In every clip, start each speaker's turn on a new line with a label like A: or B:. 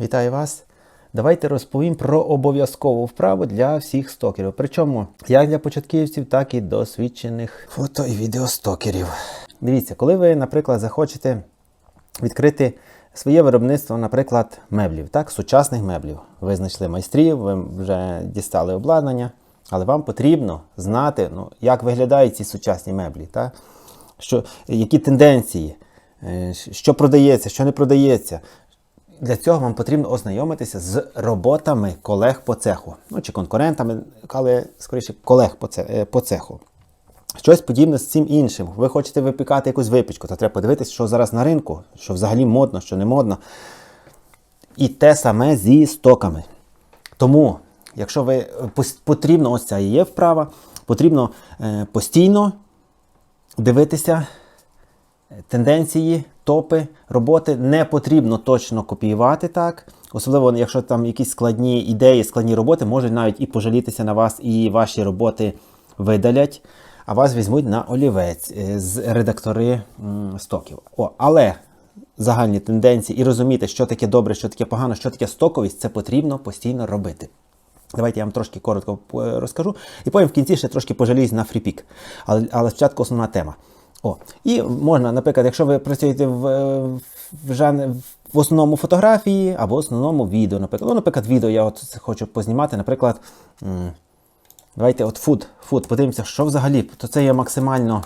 A: Вітаю вас! Давайте розповім про обов'язкову вправу для всіх стокерів. Причому як для початківців, так і досвідчених фото і відеостокерів. Дивіться, коли ви, наприклад, захочете відкрити своє виробництво, наприклад, меблів, так, сучасних меблів. Ви знайшли майстрів, ви вже дістали обладнання, але вам потрібно знати, ну, як виглядають ці сучасні меблі, так? Що, які тенденції, е, що продається, що не продається. Для цього вам потрібно ознайомитися з роботами колег по цеху. Ну, чи конкурентами, але скоріше колег по е, цеху. Щось подібне з цим іншим. Ви хочете випікати якусь випічку, то треба подивитися, що зараз на ринку, що взагалі модно, що не модно. І те саме зі стоками. Тому, якщо ви е, потрібно, ось ця є вправа, потрібно е, постійно дивитися тенденції, топи роботи не потрібно точно копіювати так. Особливо, якщо там якісь складні ідеї, складні роботи, можуть навіть і пожалітися на вас, і ваші роботи видалять, а вас візьмуть на олівець е, з редактори стоків. О, але загальні тенденції і розуміти, що таке добре, що таке погано, що таке стоковість, це потрібно постійно робити. Давайте я вам трошки коротко е, розкажу, і потім в кінці ще трошки пожаліюсь на фріпік. Але, але спочатку основна тема. О, і можна, наприклад, якщо ви працюєте в, е, в, жан... в основному фотографії або в основному відео, наприклад. Ну, наприклад, відео я от хочу познімати, наприклад, давайте от фуд, фуд, подивимося, що взагалі, то це є максимально.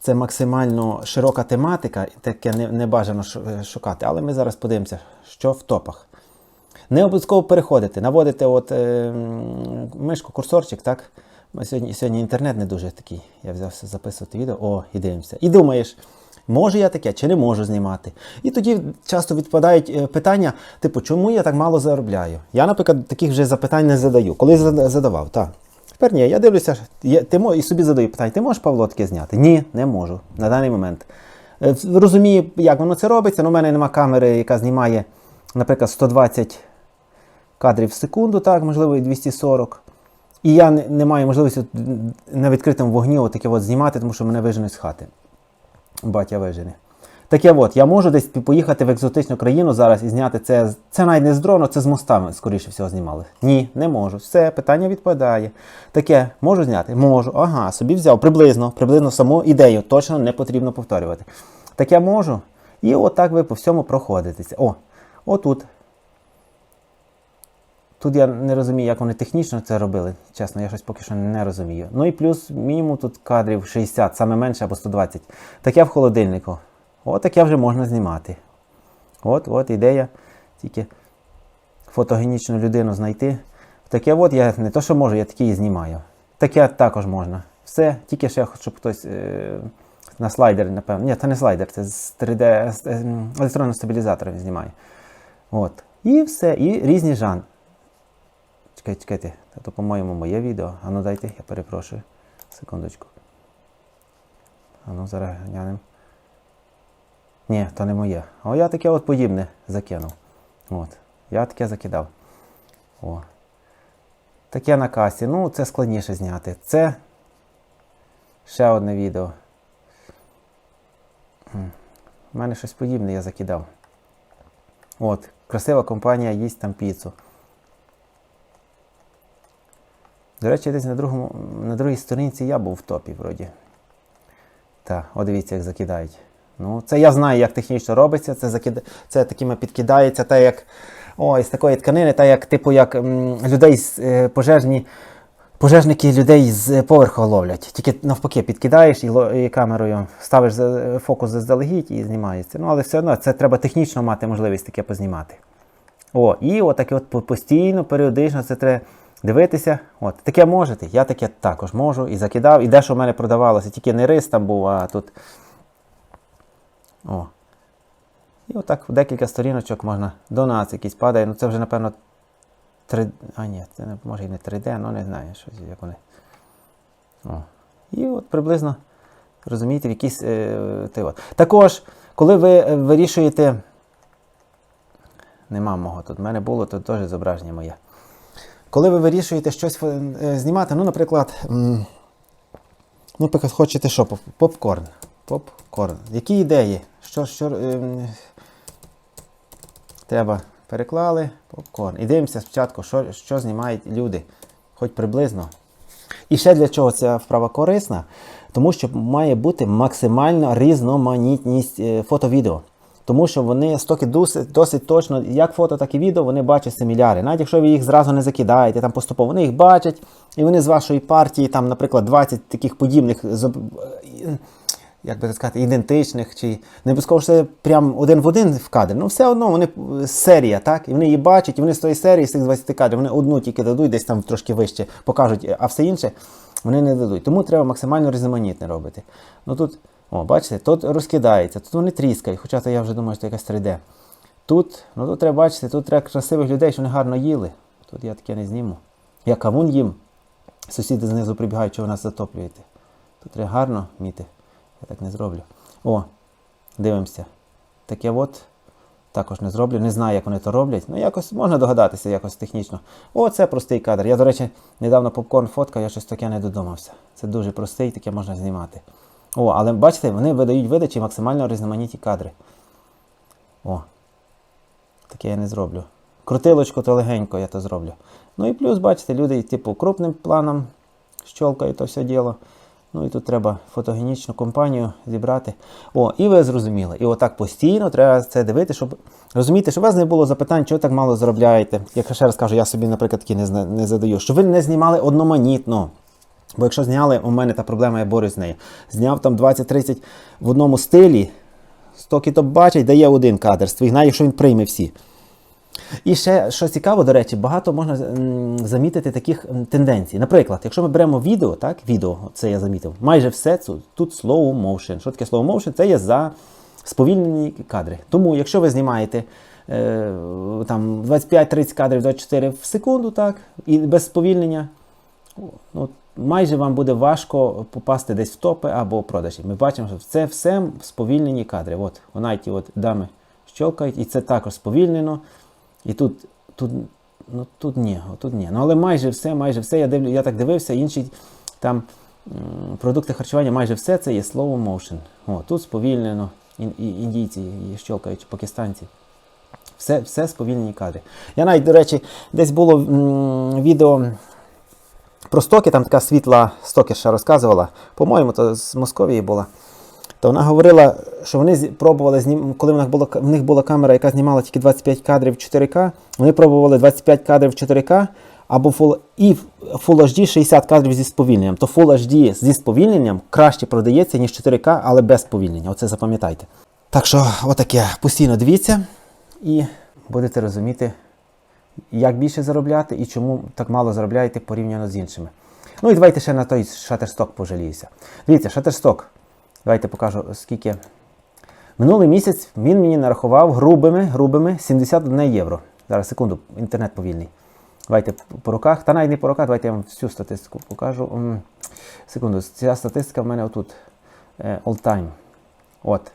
A: Це максимально широка тематика, таке не, не бажано е, шукати. Але ми зараз подивимося, що в топах. Не обов'язково переходити, наводите от, е, мишку, курсорчик, так? Ми Сьогодні, сьогодні інтернет не дуже такий. Я взявся записувати відео, о, і дивимося. І думаєш, можу я таке чи не можу знімати. І тоді часто відпадають е, питання, типу, чому я так мало заробляю? Я, наприклад, таких вже запитань не задаю. Коли задавав, так. Тепер ні, я дивлюся, я, ти і собі задаю питання, ти можеш Павло таке зняти? Ні, не можу на даний момент. Е, Розумію, як воно це робиться, але в мене нема камери, яка знімає, наприклад, 120 кадрів в секунду, так, можливо, і 240. І я не, маю можливості на відкритому вогні отаке от знімати, тому що мене виженуть з хати. Батя вижене. Таке от, я можу десь поїхати в екзотичну країну зараз і зняти це. Це навіть не з дрону, це з мостами, скоріше всього, знімали. Ні, не можу. Все, питання відпадає. Таке, можу зняти? Можу. Ага, собі взяв. Приблизно, приблизно саму ідею. Точно не потрібно повторювати. Таке можу. І отак ви по всьому проходитеся. О, отут. Тут я не розумію, як вони технічно це робили. Чесно, я щось поки що не розумію. Ну і плюс мінімум тут кадрів 60, саме менше або 120. Таке в холодильнику. От таке вже можна знімати. От, от ідея. Тільки фотогенічну людину знайти. Таке от я не то, що можу, я такі і знімаю. Таке також можна. Все, тільки ще щоб хтось е, на слайдер, напевно. Ні, це не слайдер, це з 3D з, е, електронним стабілізатором знімає. От. І все, і різні жанри. Чекайте, чекайте, то, по-моєму, моє відео. Ану дайте, я перепрошую. Секундочку. Ану, зараз глянемо. Ні, то не моє. О, я таке от подібне закинув. От. Я таке закидав. О. Таке на касі. Ну, це складніше зняти. Це ще одне відео. У мене щось подібне я закидав. От, красива компанія їсть там піцу. До речі, десь на, другому, на другій сторінці я був в топі вроді. Так, от дивіться, як закидають. Ну, це я знаю, як технічно робиться. Це, закид... це такими підкидається, та як ой, з такої тканини, та як, типу, як м, людей з е, пожежні. Пожежники людей з поверху ловлять. Тільки навпаки підкидаєш і, і камерою ставиш за- фокус заздалегідь і знімається. Ну, але все одно це треба технічно мати можливість таке познімати. О, і отаке от постійно, періодично це треба дивитися. От, таке можете, я таке також можу і закидав, і дещо в мене продавалося, тільки не рис там був, а тут. О. І отак декілька сторіночок можна. Донат якийсь падає. Ну це вже, напевно, 3. А ні, це може і не 3D, ну не знаю, щось як вони. О. І от приблизно розумієте, в якийсь. Е. Також, коли ви е, вирішуєте. Нема мого тут. В мене було тут теж зображення моє. Коли ви вирішуєте щось е, знімати, ну, наприклад, ну, наприклад, хочете що? Попкорн. Попкорн. Які ідеї? Що, що, ем, Треба переклали попкорн. І дивимося спочатку, що, що знімають люди, хоч приблизно. І ще для чого ця вправа корисна? Тому що має бути максимальна різноманітність е, фото-відео. Тому що вони стоки досить, досить точно, як фото, так і відео, вони бачать семіляри. Навіть якщо ви їх зразу не закидаєте, там поступово, вони їх бачать, і вони з вашої партії, там, наприклад, 20 таких подібних, е, як би так сказати, ідентичних, чи не обов'язково це прям один в один в кадр. Ну, все одно вони е, серія, так? І вони її бачать, і вони з тої серії, з цих 20 кадрів, вони одну тільки дадуть, десь там трошки вище покажуть, а все інше вони не дадуть. Тому треба максимально різноманітне робити. Ну тут, о, бачите, тут розкидається, тут вони тріскають, хоча то я вже думаю, що якась 3D. Тут, ну тут треба бачити, тут треба красивих людей, що вони гарно їли. Тут я таке не зніму. Я кавун їм. Сусіди знизу прибігають, що ви нас затоплюєте. Тут треба гарно міти. Я так не зроблю. О, дивимося. Таке от. Також не зроблю. Не знаю, як вони то роблять. Ну, якось можна догадатися, якось технічно. О, це простий кадр. Я, до речі, недавно попкорн фоткав, я щось таке не додумався. Це дуже простий, таке можна знімати. О, але бачите, вони видають видачі максимально різноманітні кадри. О, таке я не зроблю. Крутилочку то легенько я то зроблю. Ну і плюс, бачите, люди, типу, крупним планом щолкають то все діло. Ну і тут треба фотогенічну компанію зібрати. О, і ви зрозуміли. І отак постійно треба це дивити, щоб розуміти, щоб у вас не було запитань, чого так мало заробляєте. Як ще раз кажу, я собі, наприклад, такі не, не задаю. Щоб ви не знімали одноманітно. Бо якщо зняли, у мене та проблема, я борюсь з нею. Зняв там 20-30 в одному стилі, стоки то бачить, дає один кадр твоїх, якщо він прийме всі. І ще що цікаво, до речі, багато можна замітити таких тенденцій. Наприклад, якщо ми беремо відео, так, відео, це я замітив, майже все це тут slow motion. Що таке slow motion? Це є за сповільнені кадри. Тому, якщо ви знімаєте е, там 25-30 кадрів 24 в секунду, так, і без сповільнення, ну, майже вам буде важко попасти десь в топи або продажі. Ми бачимо, що це все сповільнені кадри. От, вона ті от дами щелкають, і це також сповільнено. І тут, тут, ну, тут ні, тут ні. Ну, але майже все, майже все. Я, дивлю, я так дивився, інші там продукти харчування, майже все це є slow motion. О, тут сповільнено, ін, індійці щелкають, пакистанці. Все, все сповільнені кадри. Я навіть, до речі, десь було м, відео про стоки, там така світла стокерша розказувала. По-моєму, то з Московії була. То вона говорила, що вони пробували коли в них була в них була камера, яка знімала тільки 25 кадрів 4К, вони пробували 25 кадрів 4К або Full, і Full HD 60 кадрів зі сповільненням. То Full HD зі сповільненням краще продається, ніж 4К, але без сповільнення. Оце запам'ятайте. Так що, отаке, постійно дивіться і будете розуміти, як більше заробляти і чому так мало заробляєте порівняно з іншими. Ну і давайте ще на той Shutterstock пожаліюся. Дивіться, Shutterstock. Давайте покажу, скільки. Минулий місяць він мені нарахував грубими, грубими 71 євро. Зараз секунду, інтернет повільний. Давайте по руках. Та навіть не по руках, давайте я вам всю статистику покажу. Секунду, ця статистика в мене отут. Е, All time. От.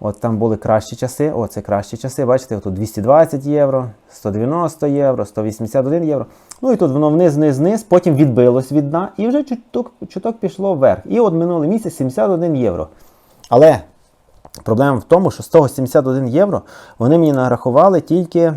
A: От там були кращі часи. О, це кращі часи. Бачите, отут 220 євро, 190 євро, 181 євро. Ну і тут воно вниз, вниз, вниз, потім відбилось від дна і вже чуток, чуток пішло вверх. І от минулий місяць 71 євро. Але проблема в тому, що з того 71 євро вони мені нарахували тільки,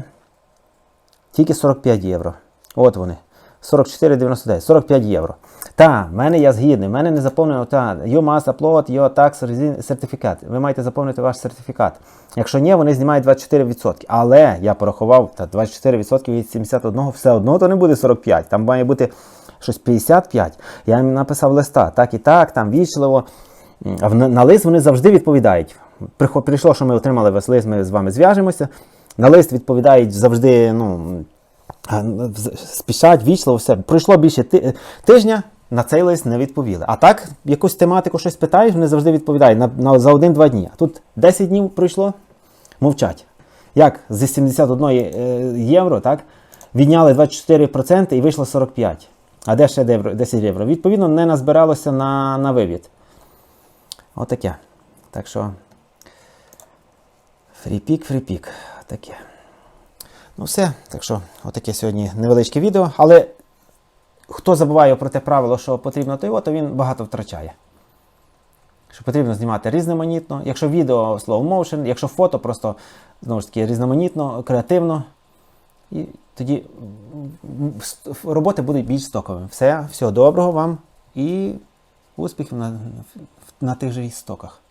A: тільки 45 євро. От вони. 44,99, 45 євро. Та, в мене я згідний, в мене не заповнено та you must upload your tax certificate. Ви маєте заповнити ваш сертифікат. Якщо ні, вони знімають 24%. Але я порахував, та 24% від 71 все одно то не буде 45. Там має бути щось 55. Я їм написав листа, так і так, там вічливо. На лист вони завжди відповідають. Прийшло, що ми отримали ваш лист, ми з вами зв'яжемося. На лист відповідають завжди, ну, спішать, вічливо, все. Пройшло більше ти- тижня, на цей лист не відповіли. А так, якусь тематику щось питаєш, вони завжди відповідають на, на, за один-два дні. А тут 10 днів пройшло, мовчать. Як зі 71 е, євро, так, відняли 24% і вийшло 45%. А де ще 10 євро? Відповідно, не назбиралося на, на вивід. Отаке. Так що. Фріпік, фріпік. Таке. Ну все, так що, отаке сьогодні невеличке відео. Але хто забуває про те правило, що потрібно то його, то він багато втрачає. що потрібно знімати різноманітно. Якщо відео slow motion, якщо фото, просто знову ж таки різноманітно, креативно. І тоді роботи будуть більш стоковими. Все, всього доброго вам і успіхів на, на тих же стоках.